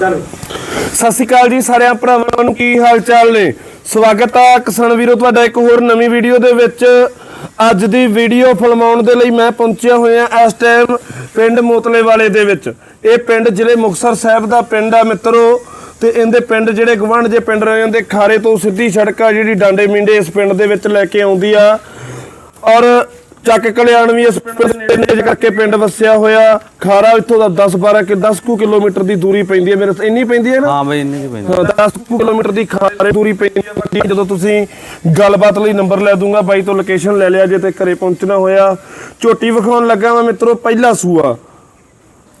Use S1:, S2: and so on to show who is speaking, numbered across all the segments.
S1: ਚਲੋ। ਸਤਿ ਸ਼੍ਰੀ ਅਕਾਲ ਜੀ ਸਾਰਿਆਂ ਭਰਾਵਾਂ ਨੂੰ ਕੀ ਹਾਲ ਚਾਲ ਨੇ? ਸਵਾਗਤ ਆ ਕਿਸਾਨ ਵੀਰੋ, ਤੁਹਾਡਾ ਇੱਕ ਹੋਰ ਨਵੀਂ ਵੀਡੀਓ ਦੇ ਵਿੱਚ। ਅੱਜ ਦੀ ਵੀਡੀਓ ਫਿਲਮਾਉਣ ਦੇ ਲਈ ਮੈਂ ਪਹੁੰਚਿਆ ਹੋਇਆ ਇਸ ਟਾਈਮ ਪਿੰਡ ਮੋਤਲੇ ਵਾਲੇ ਦੇ ਵਿੱਚ। ਇਹ ਪਿੰਡ ਜ਼ਿਲ੍ਹੇ ਮੁਕਤਸਰ ਸਾਹਿਬ ਦਾ ਪਿੰਡ ਆ ਮਿੱਤਰੋ। ਤੇ ਇਹਦੇ ਪਿੰਡ ਜਿਹੜੇ ਗਵੰਡ ਜੇ ਪਿੰਡ ਰਹੇ ਜਾਂਦੇ ਖਾਰੇ ਤੋਂ ਸਿੱਧੀ ਸੜਕ ਆ ਜਿਹੜੀ ਡਾਂਡੇ ਮਿੰਡੇ ਇਸ ਪਿੰਡ ਦੇ ਵਿੱਚ ਲੈ ਕੇ ਆਉਂਦੀ ਆ। ਔਰ ਚੱਕ ਕਲਿਆਣ ਵੀ ਇਸ ਪਿੰਡ ਦੇ ਕਰਕੇ ਪਿੰਡ ਵਸਿਆ ਹੋਇਆ। ਖਾਰਾ ਇੱਥੋਂ ਦਾ 10 12 ਕਿ 10 ਕੁ ਕਿਲੋਮੀਟਰ ਦੀ ਦੂਰੀ ਪੈਂਦੀ ਹੈ। ਮੇਰੇ ਇੰਨੀ ਪੈਂਦੀ ਹੈ ਨਾ?
S2: ਹਾਂ ਬਈ ਇੰਨੀ ਕੀ ਪੈਂਦੀ
S1: ਹਾਂ, 10 ਕੁ ਕਿਲੋਮੀਟਰ ਦੀ ਖਾਰੇ ਦੂਰੀ ਪੈਂਦੀ ਹੈ। ਜਦੋਂ ਤੁਸੀਂ ਗੱਲਬਾਤ ਲਈ ਨੰਬਰ ਲੈ ਦੂੰਗਾ ਬਾਈ ਤੋਂ ਲੋਕੇਸ਼ਨ ਲੈ ਲਿਆ ਜੇ ਤੇ ਘਰੇ ਪਹੁੰਚਣਾ ਹੋਇਆ। ਝੋਟੀ ਵਿਖਾਉਣ ਲੱਗਾ ਮੈਂ ਮਿੱਤਰੋ ਪਹਿਲਾ ਸੂਆ।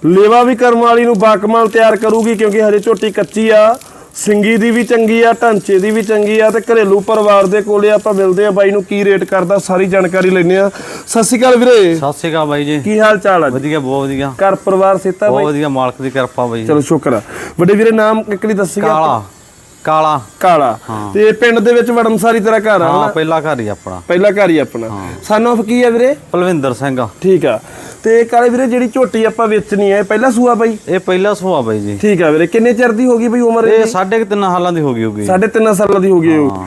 S1: ਲੇਵਾ ਵੀ ਕਰਮ ਵਾਲੀ ਨੂੰ ਬਾਕਮਾਲ ਤਿਆਰ ਕਰੂਗੀ ਕਿਉਂਕਿ ਹਜੇ ਝੋਟੀ ਕੱਚੀ ਆ। ਸਿੰਗੀ ਦੀ ਵੀ ਚੰਗੀ ਆ ਢਾਂਚੇ ਦੀ ਵੀ ਚੰਗੀ ਆ ਤੇ ਘਰੇਲੂ ਪਰਿਵਾਰ ਦੇ ਕੋਲੇ ਆਪਾਂ ਮਿਲਦੇ ਆ ਬਾਈ ਨੂੰ ਕੀ ਰੇਟ ਕਰਦਾ ਸਾਰੀ ਜਾਣਕਾਰੀ ਲੈਣੇ ਆ। ਸਤਿ ਸ਼੍ਰੀ ਅਕਾਲ ਵੀਰੇ।
S2: ਸਤਿ ਸ਼੍ਰੀ ਅਕਾਲ ਬਾਈ ਜੀ।
S1: ਕੀ ਹਾਲ ਚਾਲ ਆ?
S2: ਵਧੀਆ ਬਹੁਤ ਵਧੀਆ।
S1: ਘਰ ਪਰਿਵਾਰ ਸੇਤਾ
S2: ਬਹੁਤ
S1: ਬਾਈ?
S2: ਵਧੀਆ ਮਾਲਕ ਦੀ ਕਿਰਪਾ ਬਾਈ
S1: ਚਲੋ ਸ਼ੁਕਰ ਆ। ਵੱਡੇ ਵੀਰੇ ਨਾਮ ਕਿਕੜੀ ਦੱਸੀਗਾ
S2: ਕਾਲਾ। ਕਾਲਾ।
S1: ਕਾਲਾ। ਤੇ ਪਿੰਡ ਦੇ ਵਿੱਚ ਵੜਨ ਸਾਰੀ ਤੇਰਾ ਘਰ ਆ
S2: ਹਾਂ? ਪਹਿਲਾ ਘਰ ਹੀ ਆਪਣਾ।
S1: ਪਹਿਲਾ ਘਰ ਹੀ ਆਪਣਾ। ਸਨ ਆਫ ਕੀ ਆ ਵੀਰੇ?
S2: ਪਲਵਿੰਦਰ ਸਿੰਘ।
S1: ਠੀਕ ਆ। ਤੇ ਕਾਲੇ ਵੀਰੇ ਜਿਹੜੀ ਝੋਟੀ ਆਪਾਂ ਵੇਚਣੀ ਹੈ ਇਹ ਪਹਿਲਾ ਸੂਆ ਬਾਈ?
S2: ਇਹ ਪਹਿਲਾ ਸੁਆ ਬਾਈ ਜੀ।
S1: ਠੀਕ ਆ ਵੀਰੇ ਕਿੰਨੇ ਚਿਰ ਦੀ ਹੋ ਗਈ ਬਈ ਉਮਰ
S2: ਇਹ
S1: ਇਹਦੀ
S2: ਸਾਢੇ ਕੁ ਤਿੰਨ ਹਾਲਾਂ ਦੀ ਹੋ ਗਈ ਹੋਗੀ
S1: ਸਾਢੇ ਤਿੰਨ ਸਾਲਾਂ ਦੀ ਹੋ ਗਈ ਉਹ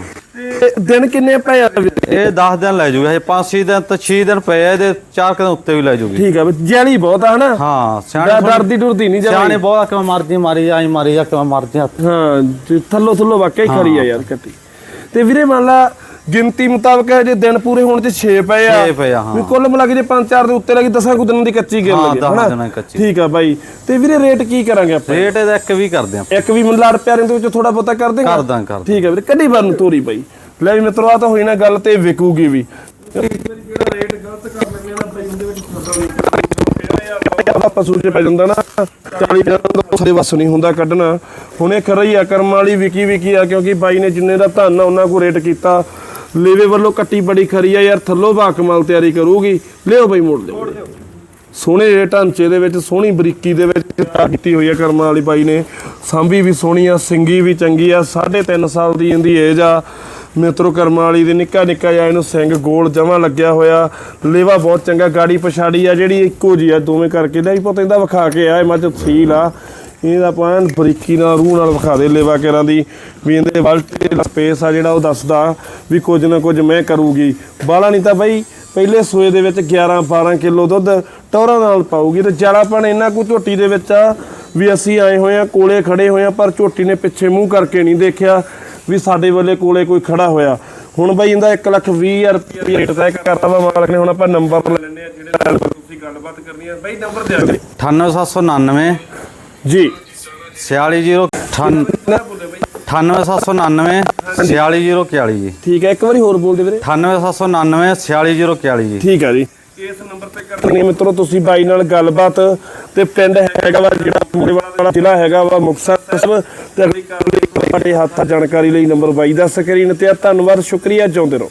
S1: ਤੇ ਦਿਨ ਕਿੰਨੇ ਪਏ ਆ ਵੀਰੇ?
S2: ਇਹ 10 ਦਿਨ ਲੈ ਜੂਗਾ ਇਹ 5-6 ਦਿਨ ਤੇ 6 ਦਿਨ ਪਏ ਆ ਇਹਦੇ 4 ਦਿਨ ਉੱਤੇ ਵੀ ਲੈ ਜੂਗੀ।
S1: ਠੀਕ ਆ ਬਈ ਜੈਲੀ ਬਹੁਤ ਆ ਹਨਾ?
S2: ਹਾਂ ਸਿਆਣੇ
S1: ਡਰਦੀ ਡੁਰਦੀ ਨਹੀਂ
S2: ਸਿਆਣੇ ਬਹੁਤ ਆ, ਕਿਵੇਂ ਮਰਜ਼ੀ ਮਾਰੀ ਜਾ ਮਾਰੀ ਜਾ ਕਿਵੇਂ ਮਰਜ਼ੀ
S1: ਹਾਂ ਤੇ ਥੱਲੋ ਥੱਲੋ ਵਾਕਿਆ ਹੀ ਖਰੀ ਆ ਯਾਰ ਕੱਟੀ। ਤੇ ਵੀਰੇ ਮੰਨ ਲਾ ਗਿਣਤੀ ਮੁਤਾਬਕ ਜੇ ਦਿਨ ਪੂਰੇ ਹੋਣ ਤੇ 6 ਪਏ ਆ।
S2: ਪਏ ਆ, ਹਾਂ।
S1: ਵੀ ਕੁੱਲ ਮਿਲਾ ਕੇ ਜੇ 5-4 ਦੇ ਉੱਤੇ ਲੱਗੀ 10 ਕੁ ਦਿਨਾਂ ਦੀ ਕੱਚੀ ਗਿਣ
S2: ਹਾਂ,
S1: ਲੱਗੇ
S2: ਦਿਨਾਂ ਕੱਚੀ।
S1: ਠੀਕ ਆ ਬਾਈ। ਤੇ ਵੀਰੇ ਰੇਟ ਕੀ ਕਰਾਂਗੇ ਆਪਾਂ?
S2: ਰੇਟ ਇਹਦਾ ਇੱਕ ਵੀ ਕਰਦੇ ਆ
S1: ਇੱਕ ਵੀ ਮਨ ਲੜ ਪਿਆਰਿਆਂ ਦੇ ਵਿੱਚ ਥੋੜਾ ਬਹੁਤਾ ਕਰ ਦੇਗਾ?
S2: ਕਰਦਾਂ ਕਰਦਾਂ
S1: ਠੀਕ ਹੈ ਵੀਰੇ ਕੱਢੀ ਵਾਰ ਨੂੰ ਤੋਰੀ ਬਾਈ। ਲੈ ਵੀ ਮਿੱਤਰੋ ਆ ਤਾਂ ਹੋਈ ਨਾ ਗੱਲ ਤੇ ਵਿਕੂਗੀ ਵੀ। ਆਪਾਂ ਸੂਚੇ ਪੈ ਜਾਂਦਾ ਨਾ 40 ਦਾ ਸਾਡੇ ਵੱਸ ਨਹੀਂ ਹੁੰਦਾ ਕੱਢਣਾ। ਹੁਣੇ ਖਰਈ ਆ ਕਰਮ ਵਾਲੀ ਵਿਕੀ ਵਿਕੀ ਆ ਕਿਉਂਕਿ ਬਾਈ ਨੇ ਜਿੰਨੇ ਦਾ ਧਨ ਆ ਉਹਨਾਂ ਕੋ ਰੇਟ ਕੀਤਾ। ਲੇਵੇ ਵੱਲੋਂ ਕੱਟੀ ਬੜੀ ਖਰੀ ਆ ਯਾਰ ਥੱਲੋਂ ਬਾਕਮਾਲ ਤਿਆਰੀ ਕਰੂਗੀ। ਲਿਓ ਬਾਈ ਮੋੜ ਲਿਓ। ਸੋਹਣੇ ਜਿਹੇ ਢਾਂਚੇ ਦੇ ਵਿੱਚ ਸੋਹਣੀ ਬਰੀਕੀ ਦੇ ਵਿੱਚ ਕੀਤੀ ਹੋਈ ਹੈ ਕਰਮਾਂ ਵਾਲੀ ਬਾਈ ਨੇ। ਸਾਂਭੀ ਵੀ ਸੋਹਣੀ ਆ ਸਿੰਗੀ ਵੀ ਚੰਗੀ ਆ 3.5 ਸਾਲ ਦੀ ਇਹਦੀ ਏਜ ਆ। ਮਿੱਤਰੋ ਕਰਮਾਂ ਵਾਲੀ ਦੇ ਨਿੱਕਾ ਨਿੱਕਾ ਜਿਹਾ ਇਹਨੂੰ ਸਿੰਘ ਗੋਲ ਜਮਾ ਲੱਗਿਆ ਹੋਇਆ। ਲੇਵਾ ਬਹੁਤ ਚੰਗਾ ਗਾੜੀ ਪਛਾੜੀ ਆ ਜਿਹੜੀ ਇੱਕੋ ਜੀ ਆ ਦੋਵੇਂ ਕਰਕੇ। ਲੈ ਪੁੱਤ ਇਹਦਾ ਵਿਖਾ ਕੇ ਆ ਇਹ ਮੱਝ ਸੀਲ ਆ। ਇਹਦਾ ਪਾਣ ਬਰੀਕੀ ਨਾਲ ਰੂਹ ਨਾਲ ਵਿਖਾ ਦੇ ਲੇਵਾ ਕੇਰਾਂ ਦੀ। ਵੀ ਇਹਦੇ ਵਲਟੇ ਸਪੇਸ ਆ ਜਿਹੜਾ ਉਹ ਦੱਸਦਾ ਵੀ ਕੁਝ ਨਾ ਕੁਝ ਮੈਂ ਕਰੂਗੀ। ਬਾਲਾ ਨਹੀਂ ਤਾਂ ਬਈ ਪਹਿਲੇ ਸੂਏ ਦੇ ਵਿੱਚ 11 12 ਕਿਲੋ ਦੁੱਧ ਟੌਰਾਂ ਨਾਲ ਪਾਊਗੀ ਤੇ ਜਾਲਾਪਣ ਇੰਨਾ ਕੁ ਝੋਟੀ ਦੇ ਵਿੱਚ ਆ ਵੀ ਅਸੀਂ ਆਏ ਹੋਏ ਆ, ਕੋਲੇ ਖੜੇ ਹੋਏ ਆ, ਪਰ ਝੋਟੀ ਨੇ ਪਿੱਛੇ ਮੂੰਹ ਕਰਕੇ ਨਹੀਂ ਦੇਖਿਆ ਵੀ ਸਾਡੇ ਵੱਲੇ ਕੋਲੇ ਕੋਈ ਖੜਾ ਹੋਇਆ। ਹੁਣ ਬਈ ਇਹਦਾ 1 ਲੱਖ 20 ਹਜ਼ਾਰ ਰੁਪਏ ਰੇਟ ਤੈਅ ਕਰਤਾ ਵਾ ਮਾਲਕ ਨੇ, ਹੁਣ ਆਪਾਂ ਨੰਬਰ ਲੈ ਲੈਣੇ ਆ ਜਿਹੜੇ ਨਾਲ ਤੁਸੀਂ ਗੱਲਬਾਤ ਕਰਨੀ ਆ। ਬਈ ਨੰਬਰ ਦਿਆ ਜੀ
S2: 98799
S1: ਜੀ
S2: 46098
S1: ਨਾ ਬੋਲੇ ਬਈ
S2: 98799 46041 ਜੀ
S1: ਠੀਕ ਹੈ ਇੱਕ ਵਾਰੀ ਹੋਰ ਬੋਲ ਦੇ ਵੀਰੇ
S2: 98799 46041 ਜੀ
S1: ਠੀਕ ਆ ਜੀ ਇਸ ਨੰਬਰ ਤੇ ਕਰਨੀ ਮਿੱਤਰੋ ਤੁਸੀਂ ਬਾਈ ਨਾਲ ਗੱਲਬਾਤ ਤੇ ਪਿੰਡ ਹੈਗਾ ਵਾ ਜਿਹੜਾ ਪੂਰੇਵਾਲਾ ਵਾਲਾ ਜ਼ਿਲ੍ਹਾ ਹੈਗਾ ਵਾ ਮੁਕਤਸਰ ਸਾਹਿਬ ਤੇ ਅਗਲੀ ਬੜੇ ਹੱਥ ਜਾਣਕਾਰੀ ਲਈ ਨੰਬਰ ਬਾਈ ਦਾ ਸਕਰੀਨ ਤੇ ਆ ਧੰਨਵਾਦ ਸ਼ੁਕਰੀਆ ਚਾਹੁੰਦੇ ਰਹੋ